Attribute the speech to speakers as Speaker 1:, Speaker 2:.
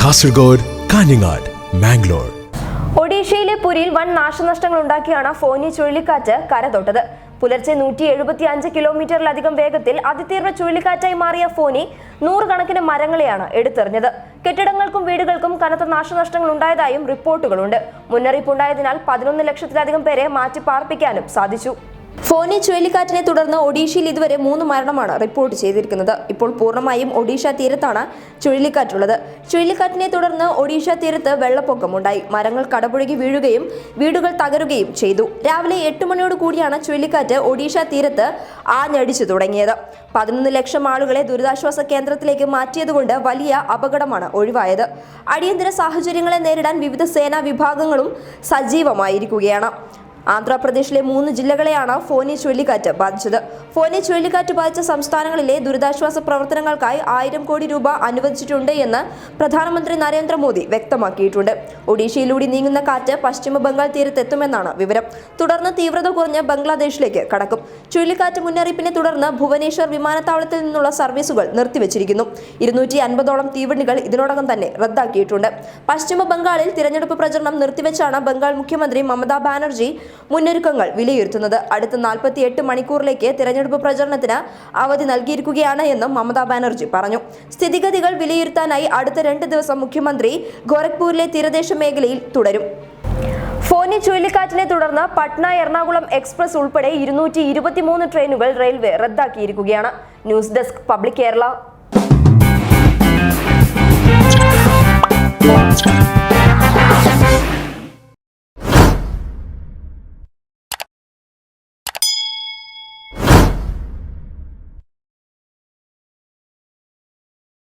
Speaker 1: കാസർഗോഡ് കാഞ്ഞങ്ങാട് മാംഗ്ലൂർ
Speaker 2: ഒഡീഷയിലെ പുരിയിൽ വൻ നാശനഷ്ടങ്ങൾ ഉണ്ടാക്കിയാണ് ഫോനി ചുഴലിക്കാറ്റ് കരതൊട്ടത്. പുലർച്ചെ നൂറ്റി എഴുപത്തി അഞ്ച് കിലോമീറ്ററിലധികം വേഗത്തിൽ അതിതീവ്ര ചുഴലിക്കാറ്റായി മാറിയ ഫോനി നൂറുകണക്കിന് മരങ്ങളെയാണ് എടുത്തെറിഞ്ഞത്. കെട്ടിടങ്ങൾക്കും വീടുകൾക്കും കനത്ത നാശനഷ്ടങ്ങൾ ഉണ്ടായതായും റിപ്പോർട്ടുകളുണ്ട്. മുന്നറിയിപ്പുണ്ടായതിനാൽ പതിനൊന്ന് ലക്ഷത്തിലധികം പേരെ മാറ്റി പാർപ്പിക്കാനും സാധിച്ചു. ഫോനി ചുഴലിക്കാറ്റിനെ തുടർന്ന് ഒഡീഷയിൽ ഇതുവരെ മൂന്ന് മരണമാണ് റിപ്പോർട്ട് ചെയ്തിരിക്കുന്നത്. ഇപ്പോൾ പൂർണമായും ഒഡീഷ തീരത്താണ് ചുഴലിക്കാറ്റുള്ളത്. ചുഴലിക്കാറ്റിനെ തുടർന്ന് ഒഡീഷ തീരത്ത് വെള്ളപ്പൊക്കമുണ്ടായി മരങ്ങൾ കടപുഴകി വീഴുകയും വീടുകൾ തകരുകയും ചെയ്തു. രാവിലെ എട്ട് മണിയോട് കൂടിയാണ് ചുഴലിക്കാറ്റ് ഒഡീഷ തീരത്ത് ആഞ്ഞടിച്ചു തുടങ്ങിയത്. പതിനൊന്ന് ലക്ഷം ആളുകളെ ദുരിതാശ്വാസ കേന്ദ്രത്തിലേക്ക് മാറ്റിയതുകൊണ്ട് വലിയ അപകടമാണ് ഒഴിവായത്. അടിയന്തര സാഹചര്യങ്ങളെ നേരിടാൻ വിവിധ സേനാ വിഭാഗങ്ങളും സജീവമായിരിക്കുകയാണ്. ആന്ധ്രാപ്രദേശിലെ മൂന്ന് ജില്ലകളെയാണ് ഫോനി ചുഴലിക്കാറ്റ് ബാധിച്ചത്. ഫോനി ചുഴലിക്കാറ്റ് ബാധിച്ച സംസ്ഥാനങ്ങളിലെ ദുരിതാശ്വാസ പ്രവർത്തനങ്ങൾക്കായി ആയിരം കോടി രൂപ അനുവദിച്ചിട്ടുണ്ട് എന്ന് പ്രധാനമന്ത്രി നരേന്ദ്രമോദി വ്യക്തമാക്കിയിട്ടുണ്ട്. ഒഡീഷയിലൂടെ നീങ്ങുന്ന കാറ്റ് പശ്ചിമ ബംഗാൾ തീരത്തെത്തുമെന്നാണ് വിവരം. തുടർന്ന് തീവ്രത കുറഞ്ഞ് ബംഗ്ലാദേശിലേക്ക് കടക്കും. ചുഴലിക്കാറ്റ് മുന്നറിയിപ്പിനെ തുടർന്ന് ഭുവനേശ്വർ വിമാനത്താവളത്തിൽ നിന്നുള്ള സർവീസുകൾ നിർത്തിവച്ചിരിക്കുന്നു. ഇരുന്നൂറ്റി അൻപതോളം തീവണ്ടികൾ ഇതിനോടകം തന്നെ റദ്ദാക്കിയിട്ടുണ്ട്. പശ്ചിമ ബംഗാളിൽ തിരഞ്ഞെടുപ്പ് പ്രചരണം നിർത്തിവെച്ചാണ് ബംഗാൾ മുഖ്യമന്ത്രി മമതാ ബാനർജി മുന്നൊരുക്കങ്ങൾ വിലയിരുത്തുന്നത്. അടുത്ത നാൽപ്പത്തി എട്ട് മണിക്കൂറിലേക്ക് തിരഞ്ഞെടുപ്പ് പ്രചരണത്തിന് അവധി നൽകിയിരിക്കുകയാണ് എന്നും മമതാ ബാനർജി പറഞ്ഞു. സ്ഥിതിഗതികൾ വിലയിരുത്താനായി അടുത്ത രണ്ട് ദിവസം മുഖ്യമന്ത്രി ഗോരഖ്പൂരിലെ തീരദേശ മേഖലയിൽ തുടരും. ഫോനി ചുഴലിക്കാറ്റിനെ തുടർന്ന് പട്ന എറണാകുളം എക്സ്പ്രസ് ഉൾപ്പെടെ ഇരുന്നൂറ്റി ഇരുപത്തിമൂന്ന് ട്രെയിനുകൾ railway റദ്ദാക്കിയിരിക്കുകയാണ്. News desk public Kerala.